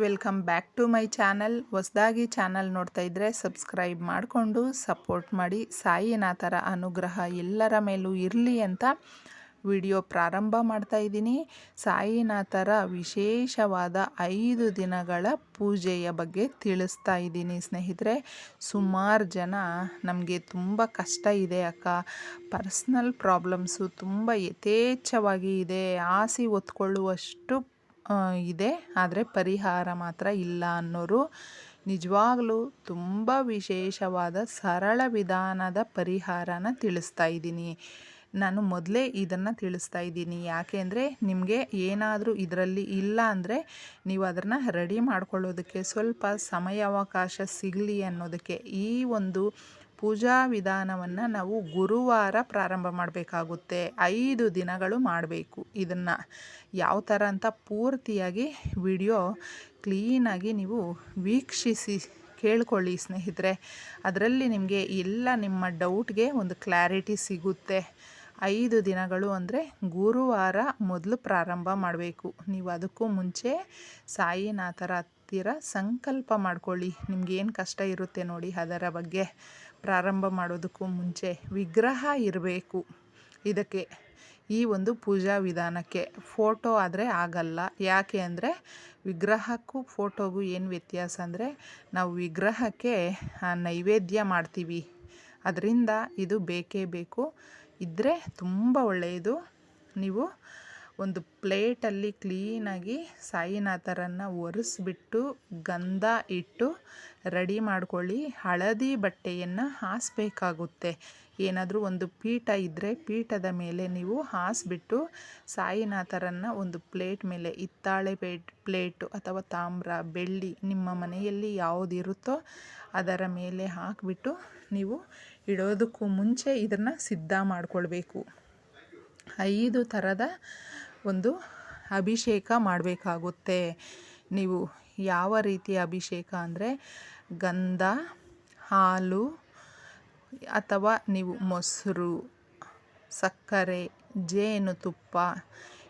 Welcome back to my channel. ಹೊಸದಾಗಿ channel ನೋಡ್ತಾ ಇದ್ದರೆ ಸಬ್ಸ್ಕ್ರೈಬ್ ಮಾಡಿಕೊಂಡು ಸಪೋರ್ಟ್ ಮಾಡಿ. ಸಾಯಿನಾಥರ ಅನುಗ್ರಹ ಎಲ್ಲರ ಮೇಲೂ ಇರಲಿ ಅಂತ ವಿಡಿಯೋ ಪ್ರಾರಂಭ ಮಾಡ್ತಾ ಇದ್ದೀನಿ. ಸಾಯಿನಾಥರ ವಿಶೇಷವಾದ ಐದು ದಿನಗಳ ಪೂಜೆಯ ಬಗ್ಗೆ ತಿಳಿಸ್ತಾ ಇದ್ದೀನಿ ಸ್ನೇಹಿತರೆ. ಸುಮಾರು ಜನ ನಮಗೆ ತುಂಬ ಕಷ್ಟ ಇದೆ ಅಕ್ಕ. ಪರ್ಸ್ನಲ್ ಪ್ರಾಬ್ಲಮ್ಸು ತುಂಬ ಯಥೇಚ್ಛವಾಗಿ ಇದೆ. ಆಸೆ ಒತ್ಕೊಳ್ಳುವಷ್ಟು ಇದೆ. ಆದರೆ ಪರಿಹಾರ ಮಾತ್ರ ಇಲ್ಲ ಅನ್ನೋರು ನಿಜವಾಗ್ಲೂ ತುಂಬ ವಿಶೇಷವಾದ ಸರಳ ವಿಧಾನದ ಪರಿಹಾರನ ತಿಳಿಸ್ತಾ ಇದ್ದೀನಿ. ನಾನು ಮೊದಲೇ ಇದನ್ನು ತಿಳಿಸ್ತಾ ಇದ್ದೀನಿ. ಯಾಕೆ ಅಂದರೆ ನಿಮಗೆ ಏನಾದರೂ ಇದರಲ್ಲಿ ಇಲ್ಲ ಅಂದರೆ ನೀವು ಅದನ್ನು ರೆಡಿ ಮಾಡ್ಕೊಳ್ಳೋದಕ್ಕೆ ಸ್ವಲ್ಪ ಸಮಯಾವಕಾಶ ಸಿಗಲಿ ಅನ್ನೋದಕ್ಕೆ ಈ ಒಂದು ಪೂಜಾ ವಿಧಾನವನ್ನು ನಾವು ಗುರುವಾರ ಪ್ರಾರಂಭ ಮಾಡಬೇಕಾಗುತ್ತೆ. ಐದು ದಿನಗಳು ಮಾಡಬೇಕು. ಇದನ್ನು ಯಾವ ಥರ ಅಂತ ಪೂರ್ತಿಯಾಗಿ ವಿಡಿಯೋ ಕ್ಲೀನಾಗಿ ನೀವು ವೀಕ್ಷಿಸಿ ಕೇಳ್ಕೊಳ್ಳಿ ಸ್ನೇಹಿತರೆ. ಅದರಲ್ಲಿ ನಿಮಗೆ ಎಲ್ಲ ನಿಮ್ಮ ಡೌಟ್ಗೆ ಒಂದು ಕ್ಲಾರಿಟಿ ಸಿಗುತ್ತೆ. ಐದು ದಿನಗಳು ಅಂದರೆ ಗುರುವಾರ ಮೊದಲು ಪ್ರಾರಂಭ ಮಾಡಬೇಕು. ನೀವು ಅದಕ್ಕೂ ಮುಂಚೆ ಸಾಯಿನಾಥರ ಹತ್ತಿರ ಸಂಕಲ್ಪ ಮಾಡ್ಕೊಳ್ಳಿ. ನಿಮ್ಗೇನು ಕಷ್ಟ ಇರುತ್ತೆ ನೋಡಿ ಅದರ ಬಗ್ಗೆ. ಪ್ರಾರಂಭ ಮಾಡೋದಕ್ಕೂ ಮುಂಚೆ ವಿಗ್ರಹ ಇರಬೇಕು. ಇದಕ್ಕೆ ಈ ಒಂದು ಪೂಜಾ ವಿಧಾನಕ್ಕೆ ಫೋಟೋ ಆದರೆ ಆಗಲ್ಲ. ಯಾಕೆ ಅಂದರೆ ವಿಗ್ರಹಕ್ಕೂ ಫೋಟೋಗೂ ಏನು ವ್ಯತ್ಯಾಸ ಅಂದರೆ ನಾವು ವಿಗ್ರಹಕ್ಕೆ ನೈವೇದ್ಯ ಮಾಡ್ತೀವಿ. ಅದರಿಂದ ಇದು ಬೇಕೇ ಬೇಕು. ಇದ್ದರೆ ತುಂಬ ಒಳ್ಳೆಯದು. ನೀವು ಒಂದು ಪ್ಲೇಟಲ್ಲಿ ಕ್ಲೀನಾಗಿ ಸಾಯಿನಾಥರನ್ನು ಒರೆಸ್ಬಿಟ್ಟು ಗಂಧ ಇಟ್ಟು ರೆಡಿ ಮಾಡ್ಕೊಳ್ಳಿ. ಹಳದಿ ಬಟ್ಟೆಯನ್ನು ಹಾಸಬೇಕಾಗುತ್ತೆ. ಏನಾದರೂ ಒಂದು ಪೀಠ ಇದ್ದರೆ ಪೀಠದ ಮೇಲೆ ನೀವು ಹಾಸಿಬಿಟ್ಟು ಸಾಯಿನಾಥರನ್ನು ಒಂದು ಪ್ಲೇಟ್ ಮೇಲೆ ಹಿತ್ತಾಳೆ ಪ್ಲೇಟ್ ಪ್ಲೇಟು ಅಥವಾ ತಾಮ್ರ, ಬೆಳ್ಳಿ ನಿಮ್ಮ ಮನೆಯಲ್ಲಿ ಯಾವುದಿರುತ್ತೋ ಅದರ ಮೇಲೆ ಹಾಕಿಬಿಟ್ಟು ನೀವು ಇಡೋದಕ್ಕೂ ಮುಂಚೆ ಇದನ್ನು ಸಿದ್ಧ ಮಾಡಿಕೊಳ್ಬೇಕು. ಐದು ಥರದ ಒಂದು ಅಭಿಷೇಕ ಮಾಡಬೇಕಾಗುತ್ತೆ. ನೀವು ಯಾವ ರೀತಿಯ ಅಭಿಷೇಕ ಅಂದರೆ ಗಂಧ, ಹಾಲು ಅಥವಾ ನೀವು ಮೊಸರು, ಸಕ್ಕರೆ ಜೇನುತುಪ್ಪ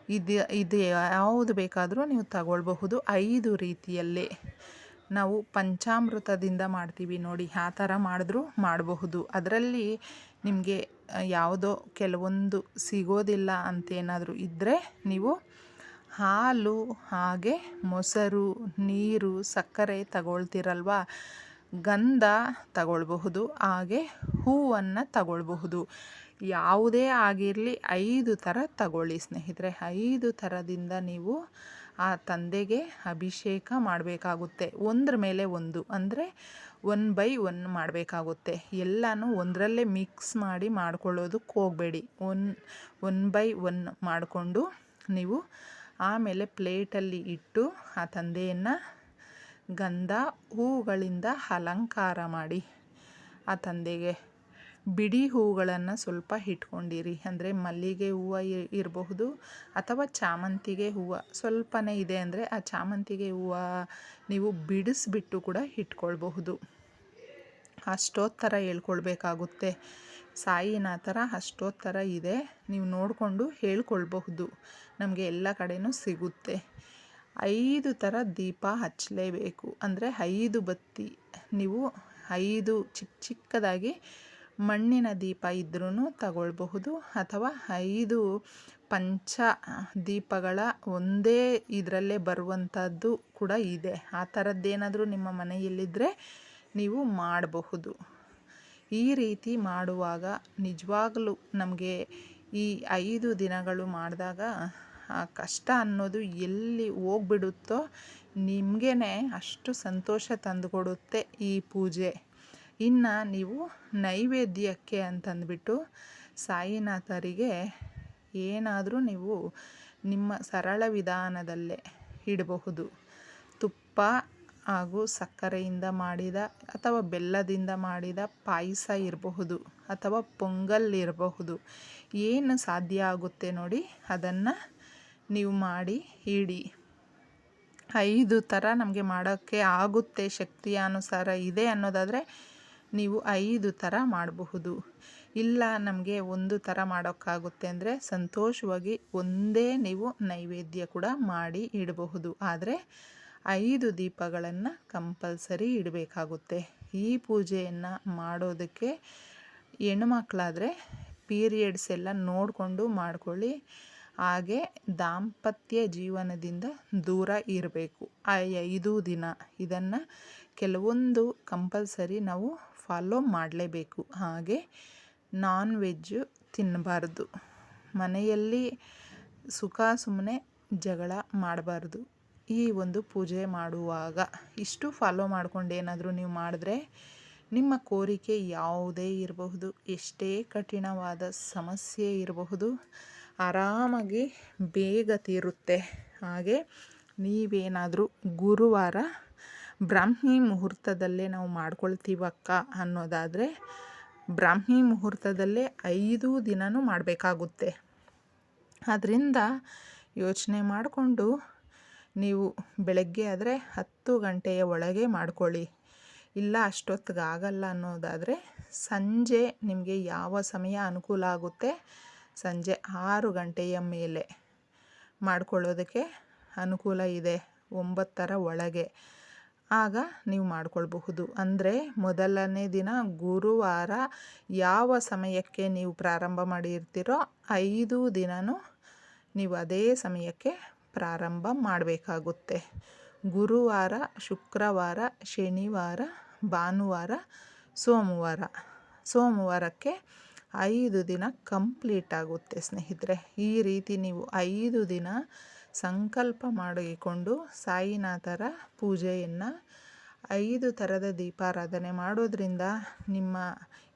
ಇದು ಇದು ಯಾವುದು ಬೇಕಾದರೂ ನೀವು ತಗೊಳ್ಬಹುದು. ಐದು ರೀತಿಯಲ್ಲೇ ನಾವು ಪಂಚಾಮೃತದಿಂದ ಮಾಡ್ತೀವಿ ನೋಡಿ, ಆ ಥರ ಮಾಡಿದ್ರೂ ಮಾಡಬಹುದು. ಅದರಲ್ಲಿ ನಿಮಗೆ ಯಾವುದೋ ಕೆಲವೊಂದು ಸಿಗೋದಿಲ್ಲ ಅಂತೇನಾದರೂ ಇದ್ದರೆ ನೀವು ಹಾಲು, ಹಾಗೆ ಮೊಸರು, ನೀರು, ಸಕ್ಕರೆ ತಗೊಳ್ತಿರಲ್ವ? ಗಂಧ ತಗೊಳ್ಬಹುದು, ಹಾಗೆ ಹೂವನ್ನು ತಗೊಳ್ಬಹುದು. ಯಾವುದೇ ಆಗಿರಲಿ ಐದು ಥರ ತಗೊಳ್ಳಿ ಸ್ನೇಹಿತರೆ. ಐದು ಥರದಿಂದ ನೀವು ಆ ತಂದೆಗೆ ಅಭಿಷೇಕ ಮಾಡಬೇಕಾಗುತ್ತೆ. ಒಂದ್ರ ಮೇಲೆ ಒಂದು. ಅಂದರೆ ಒನ್ ಬೈ ಒನ್ ಮಾಡಬೇಕಾಗುತ್ತೆ. ಎಲ್ಲನೂ ಒಂದರಲ್ಲೇ ಮಿಕ್ಸ್ ಮಾಡಿ ಮಾಡ್ಕೊಳ್ಳೋದಕ್ಕೆ ಹೋಗಬೇಡಿ. ಒನ್ ಒನ್ ಬೈ ಒನ್ ಮಾಡಿಕೊಂಡು ನೀವು ಆಮೇಲೆ ಪ್ಲೇಟಲ್ಲಿ ಇಟ್ಟು ಆ ತಂದೆಯನ್ನು ಗಂಧ ಹೂಗಳಿಂದ ಅಲಂಕಾರ ಮಾಡಿ ಆ ತಂದೆಗೆ ಬಿಡಿ ಹೂಗಳನ್ನು ಸ್ವಲ್ಪ ಇಟ್ಕೊಂಡಿರಿ. ಅಂದರೆ ಮಲ್ಲಿಗೆ ಹೂವು ಇರಬಹುದು ಅಥವಾ ಚಾಮಂತಿಗೆ ಹೂವು ಸ್ವಲ್ಪನೇ ಇದೆ ಅಂದರೆ ಆ ಚಾಮಂತಿಗೆ ಹೂವು ನೀವು ಬಿಡಿಸ್ಬಿಟ್ಟು ಕೂಡ ಇಟ್ಕೊಳ್ಬಹುದು. ಅಷ್ಟೋತ್ತರ ಹೇಳ್ಕೊಳ್ಬೇಕಾಗುತ್ತೆ. ಸಾಯಿನಾಥರ ಅಷ್ಟೋತ್ತರ ಇದೆ. ನೀವು ನೋಡಿಕೊಂಡು ಹೇಳ್ಕೊಳ್ಬಹುದು. ನಮಗೆ ಎಲ್ಲ ಕಡೆಯೂ ಸಿಗುತ್ತೆ. ಐದು ಥರ ದೀಪ ಹಚ್ಚಲೇಬೇಕು ಅಂದರೆ ಐದು ಬತ್ತಿ. ನೀವು ಐದು ಚಿಕ್ಕ ಚಿಕ್ಕದಾಗಿ ಮಣ್ಣಿನ ದೀಪ ಇದ್ರೂ ತಗೊಳ್ಬಹುದು. ಅಥವಾ ಐದು ಪಂಚ ದೀಪಗಳ ಒಂದೇ ಇದರಲ್ಲೇ ಬರುವಂಥದ್ದು ಕೂಡ ಇದೆ. ಆ ಥರದ್ದೇನಾದರೂ ನಿಮ್ಮ ಮನೆಯಲ್ಲಿದ್ದರೆ ನೀವು ಮಾಡಬಹುದು. ಈ ರೀತಿ ಮಾಡುವಾಗ ನಿಜವಾಗಲೂ ನಮಗೆ ಈ ಐದು ದಿನಗಳು ಮಾಡಿದಾಗ ಆ ಕಷ್ಟ ಅನ್ನೋದು ಎಲ್ಲಿ ಹೋಗ್ಬಿಡುತ್ತೋ ನಿಮಗೇ ಅಷ್ಟು ಸಂತೋಷ ತಂದುಕೊಡುತ್ತೆ ಈ ಪೂಜೆ. ಇನ್ನು ನೀವು ನೈವೇದ್ಯಕ್ಕೆ ಅಂತಂದ್ಬಿಟ್ಟು ಸಾಯಿನಾಥರಿಗೆ ಏನಾದರೂ ನೀವು ನಿಮ್ಮ ಸರಳ ವಿಧಾನದಲ್ಲೇ ಇಡಬಹುದು. ತುಪ್ಪ ಹಾಗೂ ಸಕ್ಕರೆಯಿಂದ ಮಾಡಿದ ಅಥವಾ ಬೆಲ್ಲದಿಂದ ಮಾಡಿದ ಪಾಯಸ ಇರಬಹುದು ಅಥವಾ ಪೊಂಗಲ್ ಇರಬಹುದು. ಏನು ಸಾಧ್ಯ ಆಗುತ್ತೆ ನೋಡಿ ಅದನ್ನು ನೀವು ಮಾಡಿ ಇಡಿ. ಐದು ಥರ ನಮಗೆ ಮಾಡೋಕ್ಕೆ ಆಗುತ್ತೆ ಶಕ್ತಿಯ ಅನುಸಾರ ಇದೆ ಅನ್ನೋದಾದರೆ ನೀವು ಐದು ಥರ ಮಾಡಬಹುದು. ಇಲ್ಲ, ನಮಗೆ ಒಂದು ಥರ ಮಾಡೋಕ್ಕಾಗುತ್ತೆ ಅಂದರೆ ಸಂತೋಷವಾಗಿ ಒಂದೇ ನೀವು ನೈವೇದ್ಯ ಕೂಡ ಮಾಡಿ ಇಡಬಹುದು. ಆದರೆ ಐದು ದೀಪಗಳನ್ನು ಕಂಪಲ್ಸರಿ ಇಡಬೇಕಾಗುತ್ತೆ. ಈ ಪೂಜೆಯನ್ನು ಮಾಡೋದಕ್ಕೆ ಹೆಣ್ಮಕ್ಳಾದರೆ ಪೀರಿಯಡ್ಸ್ ಎಲ್ಲ ನೋಡಿಕೊಂಡು ಮಾಡ್ಕೊಳ್ಳಿ. ಹಾಗೆ ದಾಂಪತ್ಯ ಜೀವನದಿಂದ ದೂರ ಇರಬೇಕು. ಆ ಐದು ದಿನ ಇದನ್ನು ಕೆಲವೊಂದು ಕಂಪಲ್ಸರಿ ನಾವು ಫಾಲೋ ಮಾಡಲೇಬೇಕು. ಹಾಗೆ ನಾನ್ ವೆಜ್ಜು ತಿನ್ನಬಾರ್ದು. ಮನೆಯಲ್ಲಿ ಸುಖ ಸುಮ್ಮನೆ ಜಗಳ ಮಾಡಬಾರ್ದು. ಈ ಒಂದು ಪೂಜೆ ಮಾಡುವಾಗ ಇಷ್ಟು ಫಾಲೋ ಮಾಡ್ಕೊಂಡು ಏನಾದರೂ ನೀವು ಮಾಡಿದ್ರೆ ನಿಮ್ಮ ಕೋರಿಕೆ ಯಾವುದೇ ಇರಬಹುದು. ಎಷ್ಟೇ ಕಠಿಣವಾದ ಸಮಸ್ಯೆ ಇರಬಹುದು. ಆರಾಮಾಗಿ ಬೇಗ ತೀರುತ್ತೆ. ಹಾಗೆ ನೀವೇನಾದರೂ ಗುರುವಾರ ಬ್ರಾಹ್ಮಿ ಮುಹೂರ್ತದಲ್ಲೇ ನಾವು ಮಾಡ್ಕೊಳ್ತೀವಕ್ಕ ಅನ್ನೋದಾದರೆ ಬ್ರಾಹ್ಮಿ ಮುಹೂರ್ತದಲ್ಲೇ ಐದು ದಿನನೂ ಮಾಡಬೇಕಾಗುತ್ತೆ. ಆದ್ದರಿಂದ ಯೋಚನೆ ಮಾಡಿಕೊಂಡು ನೀವು ಬೆಳಗ್ಗೆ ಆದರೆ ಹತ್ತು ಗಂಟೆಯ ಒಳಗೆ ಮಾಡ್ಕೊಳ್ಳಿ. ಇಲ್ಲ ಅಷ್ಟೊತ್ತಿಗಾಗಲ್ಲ ಅನ್ನೋದಾದರೆ ಸಂಜೆ ನಿಮಗೆ ಯಾವ ಸಮಯ ಅನುಕೂಲ ಆಗುತ್ತೆ ಸಂಜೆ ಆರು ಗಂಟೆಯ ಮೇಲೆ ಮಾಡ್ಕೊಳ್ಳೋದಕ್ಕೆ ಅನುಕೂಲ ಇದೆ ಒಂಬತ್ತರ ಒಳಗೆ. ಆಗ ನೀವು ಮಾಡಿಕೊಳ್ಬಹುದು. ಅಂದರೆ ಮೊದಲನೇ ದಿನ ಗುರುವಾರ ಯಾವ ಸಮಯಕ್ಕೆ ನೀವು ಪ್ರಾರಂಭ ಮಾಡಿರ್ತೀರೋ ಐದು ದಿನವೂ ನೀವು ಅದೇ ಸಮಯಕ್ಕೆ ಪ್ರಾರಂಭ ಮಾಡಬೇಕಾಗುತ್ತೆ. ಗುರುವಾರ, ಶುಕ್ರವಾರ, ಶನಿವಾರ, ಭಾನುವಾರ, ಸೋಮವಾರ. ಸೋಮವಾರಕ್ಕೆ ಐದು ದಿನ ಕಂಪ್ಲೀಟ್ ಆಗುತ್ತೆ ಸ್ನೇಹಿತರೆ. ಈ ರೀತಿ ನೀವು ಐದು ದಿನ ಸಂಕಲ್ಪ ಮಾಡಿಕೊಂಡು ಸಾಯಿನಾಥರ ಪೂಜೆಯನ್ನು ಐದು ಥರದ ದೀಪಾರಾಧನೆ ಮಾಡೋದ್ರಿಂದ ನಿಮ್ಮ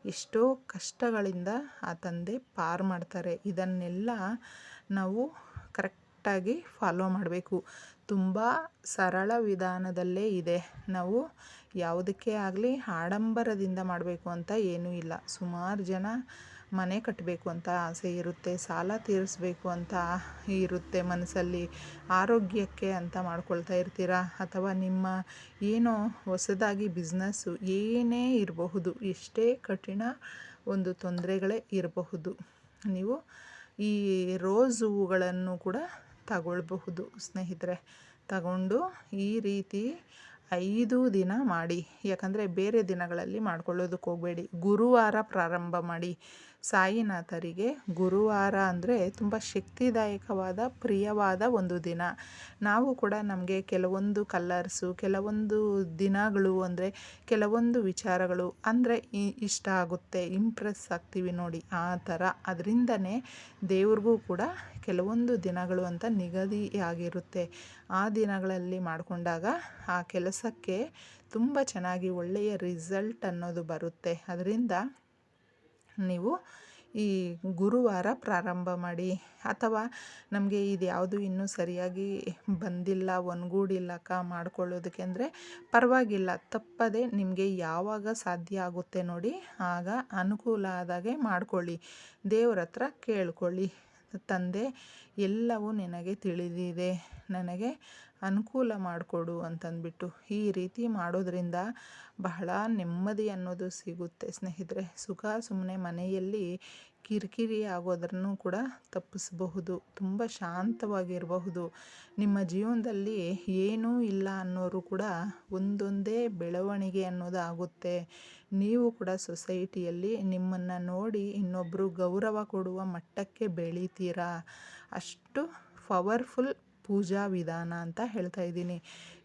ಎಷ್ಟೋ ಕಷ್ಟಗಳಿಂದ ಆ ತಂದೆ ಪಾರು ಮಾಡ್ತಾರೆ. ಇದನ್ನೆಲ್ಲ ನಾವು ಕರೆಕ್ಟಾಗಿ ಫಾಲೋ ಮಾಡಬೇಕು. ತುಂಬ ಸರಳ ವಿಧಾನದಲ್ಲೇ ಇದೆ. ನಾವು ಯಾವುದಕ್ಕೆ ಆಗಲಿ ಆಡಂಬರದಿಂದ ಮಾಡಬೇಕು ಅಂತ ಏನೂ ಇಲ್ಲ. ಸುಮಾರು ಜನ ಮನೆ ಕಟ್ಟಬೇಕು ಅಂತ ಆಸೆ ಇರುತ್ತೆ, ಸಾಲ ತೀರಿಸ್ಬೇಕು ಅಂತ ಇರುತ್ತೆ ಮನಸ್ಸಲ್ಲಿ. ಆರೋಗ್ಯಕ್ಕೆ ಅಂತ ಮಾಡ್ಕೊಳ್ತಾ ಇರ್ತೀರಾ? ಅಥವಾ ನಿಮ್ಮ ಏನೋ ಹೊಸದಾಗಿ ಬಿಸ್ನೆಸ್ಸು ಏನೇ ಇರಬಹುದು, ಎಷ್ಟೇ ಕಠಿಣ ಒಂದು ತೊಂದರೆಗಳೇ ಇರಬಹುದು, ನೀವು ಈ ರೋಸ್ ಹೂಗಳನ್ನು ಕೂಡ ತಗೊಳ್ಬಹುದು. ಸ್ನೇಹಿತರೆ, ತಗೊಂಡು ಈ ರೀತಿ ಐದು ದಿನ ಮಾಡಿ. ಯಾಕಂದರೆ ಬೇರೆ ದಿನಗಳಲ್ಲಿ ಮಾಡ್ಕೊಳ್ಳೋದಕ್ಕೆ ಹೋಗಬೇಡಿ. ಗುರುವಾರ ಪ್ರಾರಂಭ ಮಾಡಿ. ಸಾಯಿನಾಥರಿಗೆ ಗುರುವಾರ ಅಂದರೆ ತುಂಬ ಶಕ್ತಿದಾಯಕವಾದ, ಪ್ರಿಯವಾದ ಒಂದು ದಿನ. ನಾವು ಕೂಡ ನಮಗೆ ಕೆಲವೊಂದು ಕಲರ್ಸು, ಕೆಲವೊಂದು ದಿನಗಳು ಅಂದರೆ ಕೆಲವೊಂದು ವಿಚಾರಗಳು ಅಂದರೆ ಇಷ್ಟ ಆಗುತ್ತೆ. ಇಂಪ್ರೆಸ್ ಆಗ್ತೀವಿ ನೋಡಿ ಆ ಥರ. ಅದರಿಂದನೇ ದೇವ್ರಿಗೂ ಕೂಡ ಕೆಲವೊಂದು ದಿನಗಳು ಅಂತ ನಿಗದಿಯಾಗಿರುತ್ತೆ. ಆ ದಿನಗಳಲ್ಲಿ ಮಾಡಿಕೊಂಡಾಗ ಆ ಕೆಲಸಕ್ಕೆ ತುಂಬ ಚೆನ್ನಾಗಿ ಒಳ್ಳೆಯ ರಿಸಲ್ಟ್ ಅನ್ನೋದು ಬರುತ್ತೆ. ಅದರಿಂದ ನೀವು ಈ ಗುರುವಾರ ಪ್ರಾರಂಭ ಮಾಡಿ ಅಥವಾ ನಮಗೆ ಇದು ಯಾವುದು ಇನ್ನೂ ಸರಿಯಾಗಿ ಬಂದಿಲ್ಲ ಒನ್ಗೂಡಿಲ್ಲಕ್ಕ ಮಾಡ್ಕೊಳ್ಳೋದಕ್ಕೆ ಅಂದರೆ ಪರವಾಗಿಲ್ಲ. ತಪ್ಪದೆ ನಿಮಗೆ ಯಾವಾಗ ಸಾಧ್ಯ ಆಗುತ್ತೆ ನೋಡಿ, ಆಗ ಅನುಕೂಲ ಆದಾಗೆ ಮಾಡಿಕೊಳ್ಳಿ. ದೇವ್ರ ಹತ್ರ ಕೇಳ್ಕೊಳ್ಳಿ. ತಂದೆ, ಎಲ್ಲವೂ ನಿನಗೆ ತಿಳಿದಿದೆ. ನನಗೆ ಅನುಕೂಲ ಮಾಡಿಕೊಡು ಅಂತಂದ್ಬಿಟ್ಟು ಈ ರೀತಿ ಮಾಡೋದ್ರಿಂದ ಬಹಳ ನೆಮ್ಮದಿ ಅನ್ನೋದು ಸಿಗುತ್ತೆ. ಸ್ನೇಹಿತರೆ, ಸುಖ ಸುಮ್ಮನೆ ಮನೆಯಲ್ಲಿ ಕಿರಿಕಿರಿ ಆಗೋದನ್ನು ಕೂಡ ತಪ್ಪಿಸಬಹುದು. ತುಂಬ ಶಾಂತವಾಗಿರಬಹುದು. ನಿಮ್ಮ ಜೀವನದಲ್ಲಿ ಏನೂ ಇಲ್ಲ ಅನ್ನೋರು ಕೂಡ ಒಂದೊಂದೇ ಬೆಳವಣಿಗೆ ಅನ್ನೋದು ಆಗುತ್ತೆ ನೀವು ಕೂಡ ಸೊಸೈಟಿಯಲ್ಲಿ ನಿಮ್ಮನ್ನು ನೋಡಿ ಇನ್ನೊಬ್ಬರು ಗೌರವ ಕೊಡುವ ಮಟ್ಟಕ್ಕೆ ಬೆಳೀತೀರಾ? ಅಷ್ಟು ಪವರ್ಫುಲ್ ಪೂಜಾ ವಿಧಾನ ಅಂತ ಹೇಳ್ತಾ ಇದ್ದೀನಿ.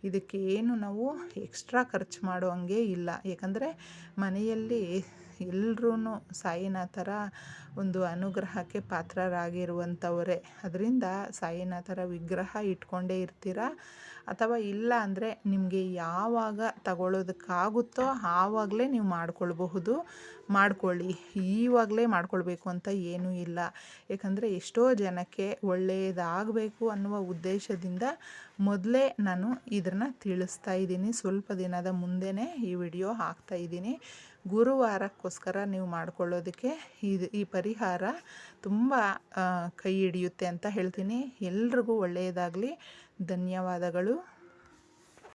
ಇದಕ್ಕೆ ಏನು ನಾವು ಎಕ್ಸ್ಟ್ರಾ ಖರ್ಚು ಮಾಡೋ ಹಂಗೆ ಇಲ್ಲ. ಯಾಕಂದರೆ ಮನೆಯಲ್ಲಿ ಎಲ್ಲರೂ ಸಾಯಿನಾಥರ ಒಂದು ಅನುಗ್ರಹಕ್ಕೆ ಪಾತ್ರರಾಗಿರುವಂಥವರೇ. ಅದರಿಂದ ಸಾಯಿನಾಥರ ವಿಗ್ರಹ ಇಟ್ಕೊಂಡೇ ಇರ್ತೀರಾ? ಅಥವಾ ಇಲ್ಲ ಅಂದರೆ ನಿಮಗೆ ಯಾವಾಗ ತಗೊಳ್ಳೋದಕ್ಕಾಗುತ್ತೋ ಆವಾಗಲೇ ನೀವು ಮಾಡ್ಕೊಳ್ಬಹುದು. ಮಾಡ್ಕೊಳ್ಳಿ. ಈವಾಗಲೇ ಮಾಡ್ಕೊಳ್ಬೇಕು ಅಂತ ಏನೂ ಇಲ್ಲ. ಏಕೆಂದರೆ ಎಷ್ಟೋ ಜನಕ್ಕೆ ಒಳ್ಳೆಯದಾಗಬೇಕು ಅನ್ನುವ ಉದ್ದೇಶದಿಂದ ಮೊದಲೇ ನಾನು ಇದನ್ನು ತಿಳಿಸ್ತಾ ಇದ್ದೀನಿ. ಸ್ವಲ್ಪ ದಿನದ ಮುಂದೆನೇ ಈ ವಿಡಿಯೋ ಹಾಕ್ತಾ ಇದ್ದೀನಿ. ಗುರುವಾರಕ್ಕೋಸ್ಕರ ನೀವು ಮಾಡಿಕೊಳ್ಳೋದಕ್ಕೆ ಇದು ಈ ಪರಿಹಾರ ತುಂಬ ಕೈ ಹಿಡಿಯುತ್ತೆ ಅಂತ ಹೇಳ್ತೀನಿ. ಎಲ್ರಿಗೂ ಒಳ್ಳೆಯದಾಗಲಿ. ಧನ್ಯವಾದಗಳು.